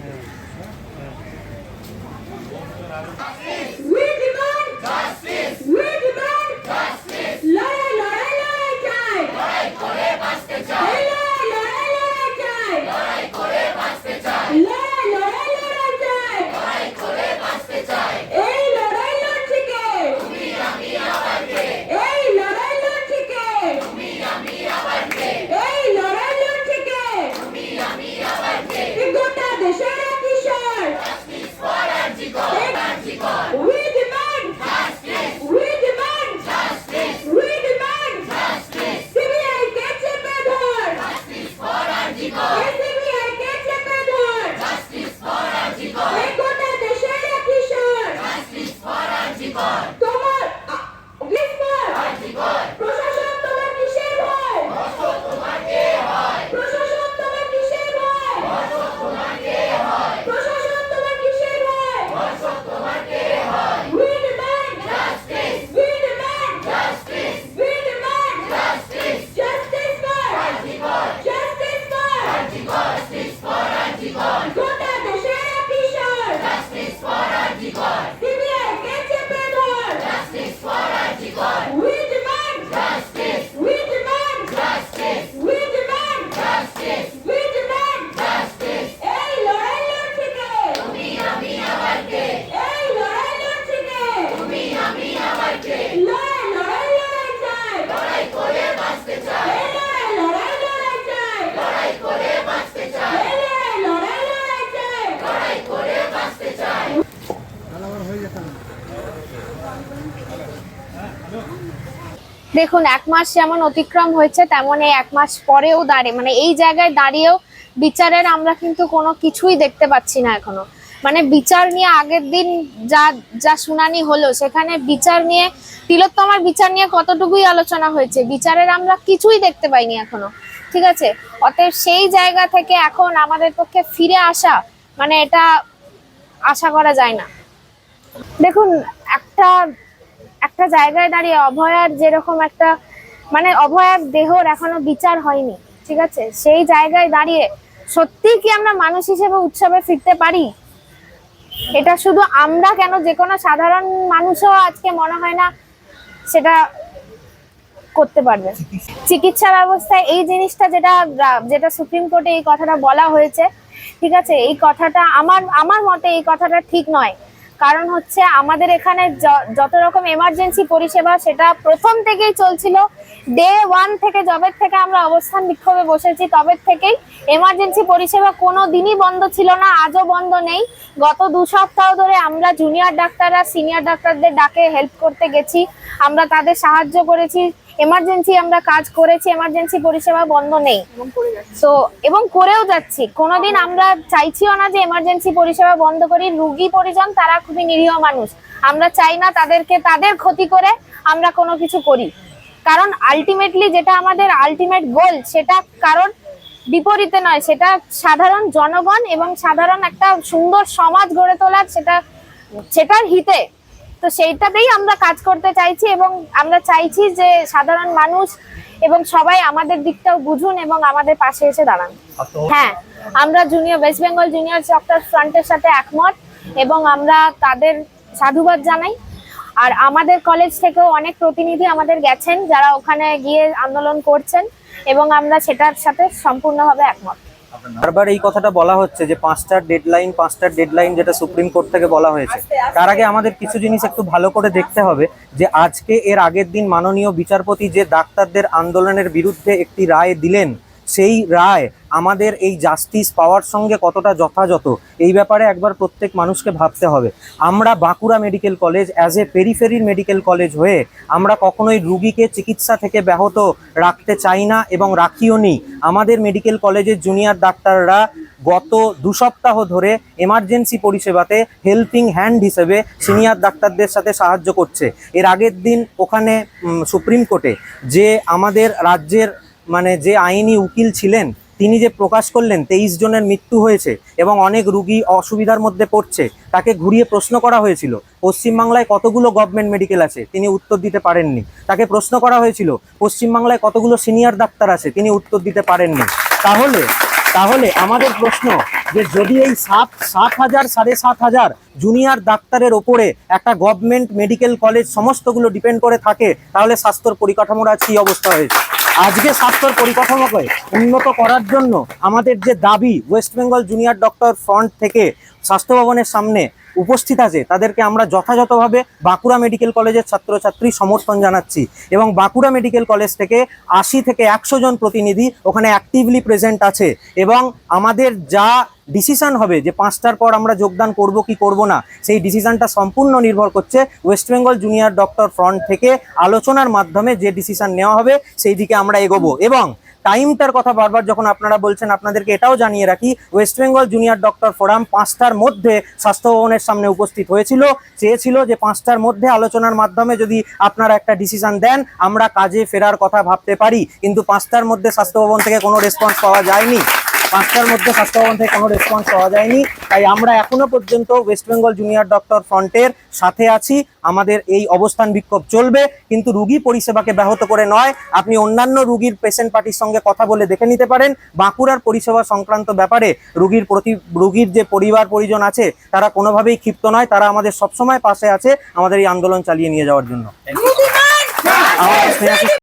Gracias. দেখুন, এক মাস যেমন অতিক্রম হয়েছে, তেমন এই এক মাস পরেও দাঁড়িয়ে মানে এই জায়গায় দাঁড়িয়েও বিচারের আমরা কিন্তু কোনো কিছুই দেখতে পাচ্ছি না এখনও। মানে বিচার নিয়ে আগের দিন যা যা শুনানি হলো, সেখানে বিচার নিয়ে, তিলোত্তমার বিচার নিয়ে কতটুকুই আলোচনা হয়েছে, বিচারের আমরা কিছুই দেখতে পাইনি এখনও। ঠিক আছে? অতএব সেই জায়গা থেকে এখন আমাদের পক্ষে ফিরে আসা মানে এটা আশা করা যায় না। দেখুন, একটা একটা জায়গায় দাঁড়িয়ে অভয়ার যেরকম একটা মানে অভয়ার দেহর এখনও বিচার হয়নি, ঠিক আছে? সেই জায়গায় দাঁড়িয়ে সত্যি কি আমরা মানুষ হিসেবে উৎসবে ফিরতে পারি? এটা শুধু আমরা কেন? যে কোনো সাধারণ মানুষও আজকে মনে হয় না সেটা করতে পারবে। চিকিৎসা ব্যবস্থায় এই জিনিসটা যেটা যেটা সুপ্রিম কোর্টে এই কথাটা বলা হয়েছে, ঠিক আছে? এই কথাটা আমার আমার মতে এই কথাটা ঠিক নয়। কারণ হচ্ছে আমাদের এখানে যত রকম এমার্জেন্সি পরিষেবা, সেটা প্রথম থেকেই চলছিল। ডে ওয়ান থেকে জবের থেকে আমরা অবস্থান বিক্ষোভে বসেছি তবে থেকেই এমার্জেন্সি পরিষেবা কোনো দিনই বন্ধ ছিল না, আজও বন্ধ নেই। গত দু সপ্তাহ ধরে আমরা জুনিয়র ডাক্তাররা সিনিয়র ডাক্তারদের ডাকে হেল্প করতে গেছি। আমরা তাদের সাহায্য করেছি। এমার্জেন্সি আমরা কাজ করেছি এমার্জেন্সি পরিষেবা বন্ধ নেই। তো এবং করেও যাচ্ছি। কোনোদিন আমরা চাইছিও না যে এমার্জেন্সি পরিষেবা বন্ধ করি। রুগী পরিজন তারা খুবই নিরীহ মানুষ। আমরা চাই না তাদেরকে তাদের ক্ষতি করে আমরা কোনো কিছু করি। কারণ আলটিমেটলি যেটা আমাদের আলটিমেট গোল সেটা কারণ বিপরীতে নয়। সেটা সাধারণ জনগণ এবং সাধারণ একটা সুন্দর সমাজ গড়ে তোলার সেটা সেটার হিতে তো সেইটাতেই আমরা কাজ করতে চাইছি এবং আমরা চাইছি যে সাধারণ মানুষ এবং সবাই আমাদের দিকটাও বুঝুন এবং আমাদের পাশে এসে দাঁড়ান। হ্যাঁ আমরা junior West Bengal junior doctor ফ্রন্টের সাথে একমত এবং আমরা তাদের সাধুবাদ জানাই। আর আমাদের কলেজ থেকেও অনেক প্রতিনিধি আমাদের গেছেন যারা ওখানে গিয়ে আন্দোলন করছেন এবং আমরা সেটার সাথে সম্পূর্ণভাবে একমত। বারবার এই কথাটা বলা হচ্ছে যে পাঁচটার ডেডলাইন পাঁচটার ডেডলাইন যেটা সুপ্রিম কোর্ট থেকে বলা হয়েছে। তার আগে আমাদের কিছু জিনিস একটু ভালো করে দেখতে হবে যে আজকে এর আগের দিন মাননীয় বিচারপতি যে ডাক্তারদের আন্দোলনের বিরুদ্ধে একটি রায় দিলেন সেই রায় আমাদের এই জাস্টিস পাওয়ার সঙ্গে কতটা যথাযথ, এই ব্যাপারে একবার প্রত্যেক মানুষকে ভাবতে হবে। আমরা Bankura medical college as a পেরিফেরির medical college হয়ে আমরা কখনোই রুগীকে চিকিৎসা থেকে ব্যাহত রাখতে চাই না এবং রাখিও নি। আমাদের মেডিকেল কলেজের জুনিয়র ডাক্তাররা গত দু সপ্তাহ ধরে এমার্জেন্সি পরিষেবাতে হেল্পিং হ্যান্ড হিসেবে সিনিয়র ডাক্তারদের সাথে সাহায্য করছে। এর আগের দিন ওখানে সুপ্রিম কোর্টে যে আমাদের রাজ্যের মানে যে আইনি উকিল ছিলেন, তিনি যে প্রকাশ করলেন, তেইশ জনের মৃত্যু হয়েছে এবং অনেক রুগী অসুবিধার মধ্যে পড়ছে, তাকে ঘুরিয়ে প্রশ্ন করা হয়েছিল, পশ্চিমবাংলায় কতগুলো গভর্নমেন্ট মেডিকেল আছে? তিনি উত্তর দিতে পারেননি। তাকে প্রশ্ন করা হয়েছিল, পশ্চিমবাংলায় কতগুলো সিনিয়র ডাক্তার আছে? তিনি উত্তর দিতে পারেননি। তাহলে তাহলে আমাদের প্রশ্ন যে যদি এই সাত সাত হাজার, সাড়ে সাত হাজার জুনিয়র ডাক্তারের ওপরে একটা গভর্নমেন্ট মেডিকেল কলেজ সমস্তগুলো ডিপেন্ড করে থাকে, তাহলে স্বাস্থ্যর পরিকাঠামোর আজ কি অবস্থা হয়েছে? আজকে স্বাস্থ্যের পরিকাঠামোকে উন্নত করার জন্য আমাদের যে দাবি West Bengal junior doctor front থেকে স্বাস্থ্য ভবনের সামনে উপস্থিত আছে, তাদেরকে আমরা যথাযথভাবে বাঁকুড়া মেডিকেল কলেজের ছাত্রছাত্রী সমর্থন জানাচ্ছি এবং বাঁকুড়া মেডিকেল কলেজ থেকে আশি থেকে একশো জন প্রতিনিধি ওখানে অ্যাক্টিভলি প্রেজেন্ট আছে এবং আমাদের যা ডিসিশান হবে যে পাঁচটার পর আমরা যোগদান করব কি করব না, সেই ডিসিশনটা সম্পূর্ণ নির্ভর করছে West Bengal junior doctor front থেকে আলোচনার মাধ্যমে যে ডিসিশান নেওয়া হবে, সেই দিকে আমরা এগোবো এবং টাইমটার কথা বারবার যখন আপনারা বলছেন, আপনাদেরকে এটাও জানিয়ে রাখি West Bengal junior doctor forum পাঁচটার মধ্যে স্বাস্থ্য ভবনের সামনে উপস্থিত হয়েছিল। চেয়েছিল যে পাঁচটার মধ্যে আলোচনার মাধ্যমে যদি আপনারা একটা ডিসিশন দেন, আমরা কাজে ফেরার কথা ভাবতে পারি। কিন্তু পাঁচটার মধ্যে স্বাস্থ্য ভবন থেকে কোনো রেসপন্স পাওয়া যায়নি। পাঁচটার মধ্যে স্বাস্থ্য ভবন থেকে কোনো রেসপন্স পাওয়া যায়নি। তাই আমরা এখনও পর্যন্ত ওয়েস্ট বেঙ্গল জুনিয়র ডক্টর ফ্রন্টের সাথে আছি। আমাদের এই অবস্থান বিক্ষোভ চলবে কিন্তু রুগী পরিষেবাকে ব্যাহত করে নয়। আপনি অন্যান্য রুগীর পেশেন্ট পার্টির সঙ্গে কথা বলে দেখে নিতে পারেন। বাঁকুড়ার পরিষেবা সংক্রান্ত ব্যাপারে রুগীর প্রতি রুগীর যে পরিবার পরিজন আছে তারা কোনোভাবেই ক্ষিপ্ত নয়। তারা আমাদের সবসময় পাশে আছে আমাদের এই আন্দোলন চালিয়ে নিয়ে যাওয়ার জন্য।